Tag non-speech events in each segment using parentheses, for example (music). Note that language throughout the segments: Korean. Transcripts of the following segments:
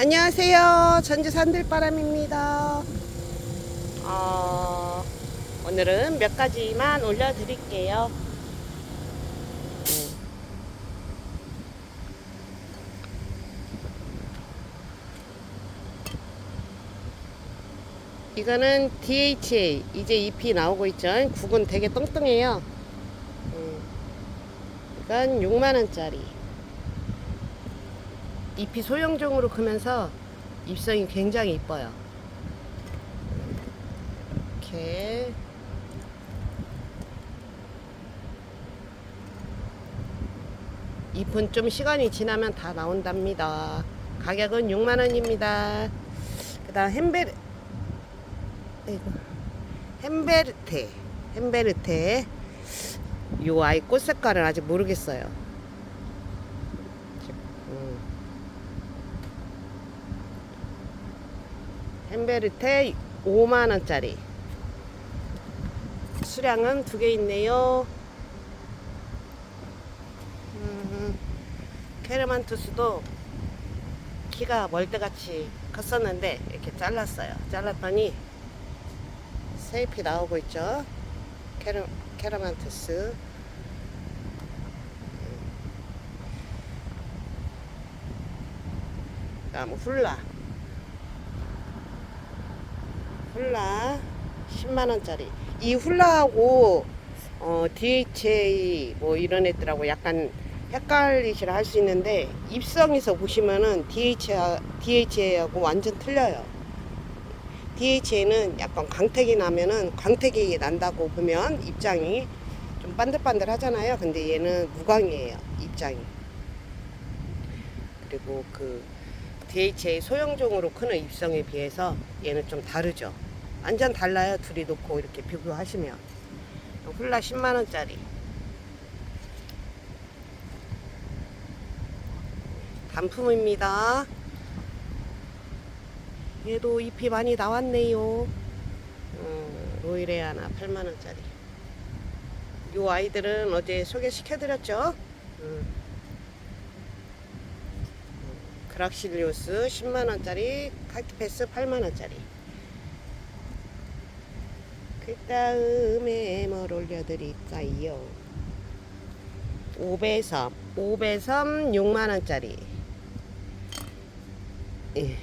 안녕하세요. 전주 산들바람입니다. 어, 오늘은 몇 가지만 올려드릴게요. 음. 이거는 DHA 이제 잎이 나오고 있죠. 국은 되게 똥똥해요. 음. 이건 6만 원짜리. 잎이 소형종으로 크면서 잎성이 굉장히 이뻐요. 이렇게 잎은 좀 시간이 지나면 다 나온답니다. 가격은 6만 원입니다. 그 다음 햄베르. 햄베르테 햄베르테 요 아이 꽃 색깔은 아직 모르겠어요. 음. 햄베르테 5만원짜리. 수량은 두 개 있네요. 음, 케르만투스도 키가 멀때같이 컸었는데 이렇게 잘랐어요. 잘랐더니 새 잎이 나오고 있죠. 케르, 케르만투스. 다음 훌라 훌라 10만원짜리. 이 훌라하고 어, DHA 뭐 이런 애들하고 약간 헷갈리시라 할 수 있는데 입성에서 보시면은 DHA, DHA하고 완전 틀려요. DHA는 약간 광택이 나면은 광택이 난다고 보면 입장이 좀 반들반들 하잖아요. 근데 얘는 무광이에요 입장이. 그리고 그 DHA 소형종으로 크는 입성에 비해서 얘는 좀 다르죠. 완전 달라요. 둘이 놓고 이렇게 비교하시면. 훌라 10만원짜리. 단품입니다. 얘도 잎이 많이 나왔네요. 음, 로이레아나 8만원짜리. 요 아이들은 어제 소개시켜드렸죠. 음. 그락실리오스 10만원짜리 카키패스 8만원짜리 그 다음에 뭘 올려드릴까요 5배섬 5배섬 6만원짜리 예.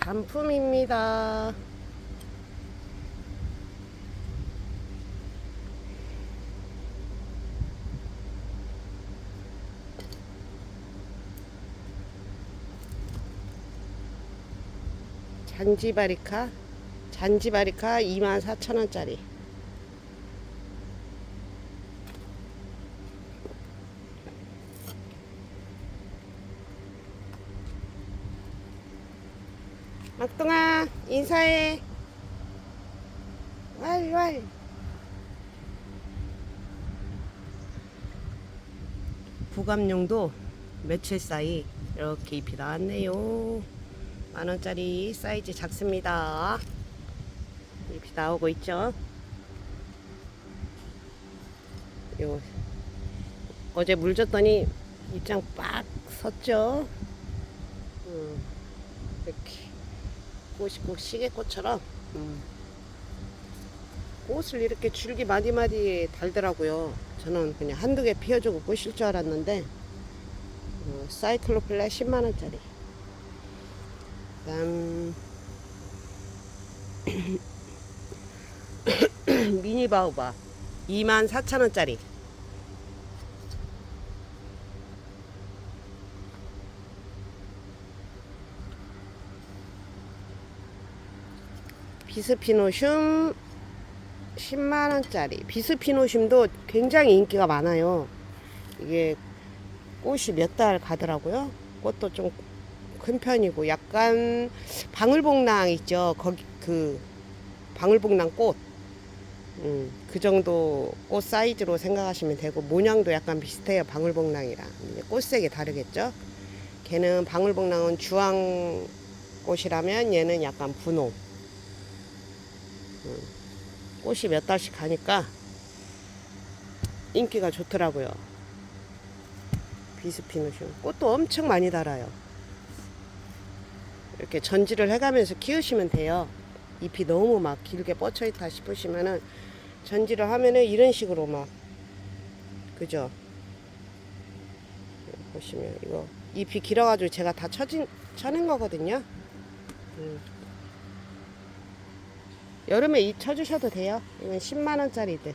단품입니다. 잔지바리카? 잔지바리카 24,000원짜리. 막둥아 인사해. 왈왈. 부감용도 며칠 사이 이렇게 잎이 나왔네요 만원짜리 사이즈 작습니다 잎이 나오고 있죠 요 어제 물 줬더니 입장 빡 섰죠 음, 이렇게 꽃이 꼭 시계꽃처럼 음. 꽃을 이렇게 줄기 마디마디 달더라고요. 저는 그냥 한두 개 피워주고 꽃일 줄 알았는데 어, 사이클로필라 10만원짜리 그다음 (coughs) 미니 바우바 24,000원짜리. 비스피노슘 10만원짜리. 비스피노슘도 굉장히 인기가 많아요. 이게 꽃이 몇 달 가더라고요. 꽃도 좀 큰 편이고 약간 방울복랑 있죠 거기 그 방울복랑 꽃 음, 그 정도 꽃 사이즈로 생각하시면 되고 모양도 약간 비슷해요 방울복랑이랑 꽃색이 다르겠죠 걔는 방울복랑은 주황 꽃이라면 얘는 약간 분홍 음, 꽃이 몇 달씩 가니까 인기가 좋더라고요. 비스피누시움. 꽃도 엄청 많이 달아요. 이렇게 전지를 해가면서 키우시면 돼요. 잎이 너무 막 길게 뻗쳐 있다 싶으시면은 전지를 하면은 이런 식으로 막 그죠? 보시면 이거 잎이 길어가지고 제가 다 쳐진 쳐낸 거거든요. 음. 여름에 이 쳐주셔도 돼요. 이건 10만 원짜리들.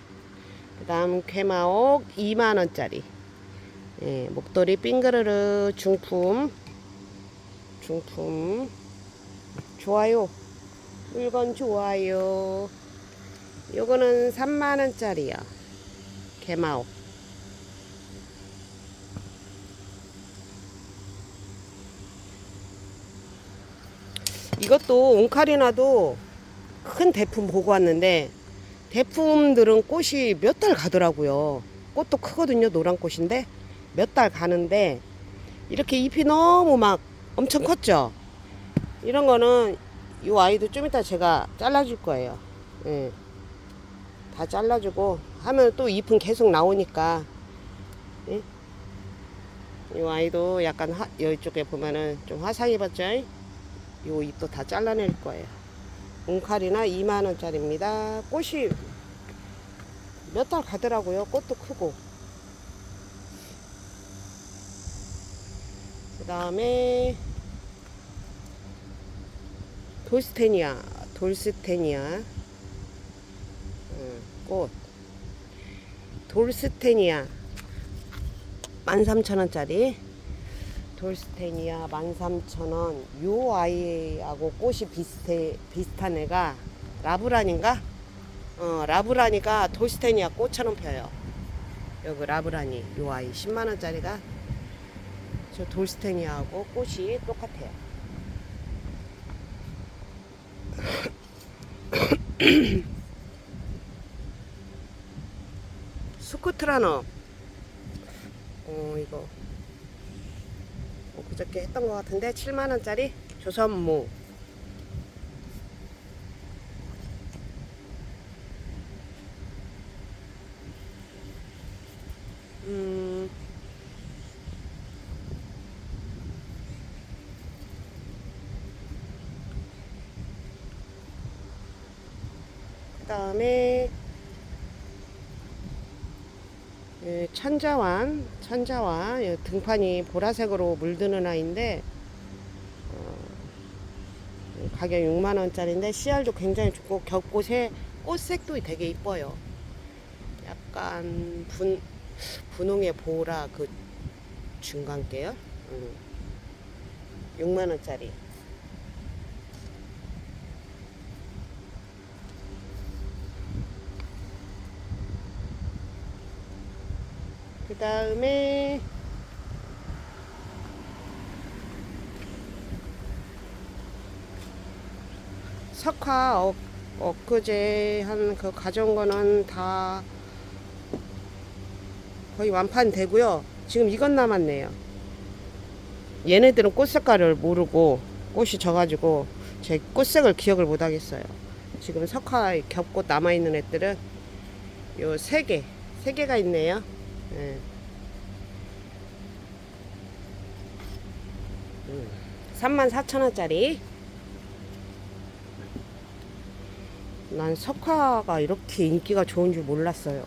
그다음 괴마옥 2만 원짜리. 예, 목도리 빙그르르 중품. 중품. 좋아요. 물건 좋아요. 요거는 3만 원짜리요. 개마옥. 이것도 옹카리나도 큰 대품 보고 왔는데 대품들은 꽃이 몇 달 가더라고요. 꽃도 크거든요. 노란 꽃인데 몇 달 가는데 이렇게 잎이 너무 막 엄청 컸죠. 이런 거는 이 아이도 좀 이따 제가 잘라줄 거예요. 예. 다 잘라주고 하면 또 잎은 계속 나오니까 예? 이 아이도 약간 화, 이쪽에 보면은 좀 화상 입었죠. 요 잎도 다 잘라낼 거예요. 옹칼이나 2만 원짜리입니다. 꽃이 몇 달 가더라고요. 꽃도 크고. 다음에 돌스테니아, 돌스테니아. 음, 꽃. 돌스테니아. 13,000원짜리. 돌스테니아 13,000원. 요 아이하고 꽃이 비슷해 비슷한 애가 라브란인가? 어 라브라니가 돌스테니아 꽃처럼 펴요. 여기 라브라니 요 아이 10만원짜리가 저 돌스테니아하고 꽃이 똑같아요. (coughs) 스쿠트라너 어 이거. 어, 그저께 했던 것 같은데 7만원짜리 조선무 다음에 예, 천자완, 천자완 예, 등판이 보라색으로 물드는 아이인데 어, 가격 6만 원짜리인데 씨알도 굉장히 좋고 겹꽃에 꽃색도 되게 이뻐요. 약간 분 분홍의 보라 그 중간 계열. 음. 6만 원짜리. 다음에 석화 엊, 엊그제 한 그 가져온 거는 다 거의 완판 되고요. 지금 이건 남았네요. 얘네들은 꽃 색깔을 모르고 꽃이 져가지고 제 꽃색을 기억을 못 하겠어요. 지금 석화 겹꽃 남아있는 애들은 요 세 개, 세 개가 있네요. 예. 음, 34,000원짜리. 난 석화가 이렇게 인기가 좋은 줄 몰랐어요.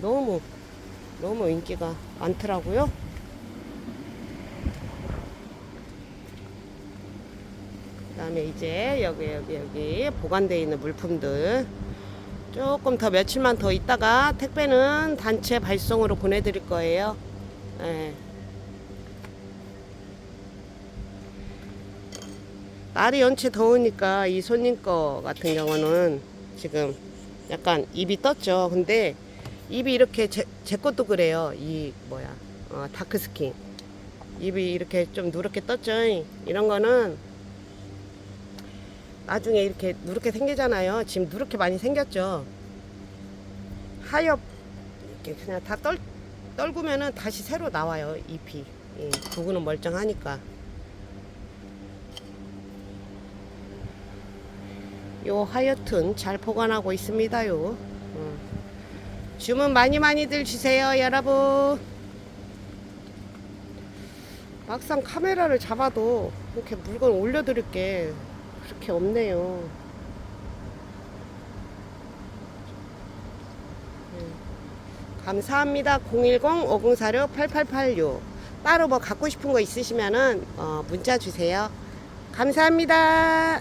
너무, 너무 인기가 많더라고요. 그 다음에 이제 여기, 여기, 여기 보관되어 있는 물품들. 조금 더 며칠만 더 있다가 택배는 단체 발송으로 보내드릴 거예요. 예. 날이 연체 더우니까 이 손님 거 같은 경우는 지금 약간 입이 떴죠. 근데 입이 이렇게 제, 제 것도 그래요. 이 뭐야 어, 다크 스킨 입이 이렇게 좀 누렇게 떴죠. 이런 거는 나중에 이렇게 누렇게 생기잖아요. 지금 누렇게 많이 생겼죠. 하엽 이렇게 그냥 다 떨, 떨구면은 다시 새로 나와요. 잎이. 예, 두구는 멀쩡하니까. 요 하여튼 잘 보관하고 있습니다요. 음. 주문 많이 많이들 주세요, 여러분. 막상 카메라를 잡아도 이렇게 물건 올려드릴 게 그렇게 없네요. 음. 감사합니다. 010-5046-8886. 따로 뭐 갖고 싶은 거 있으시면은 어, 문자 주세요. 감사합니다.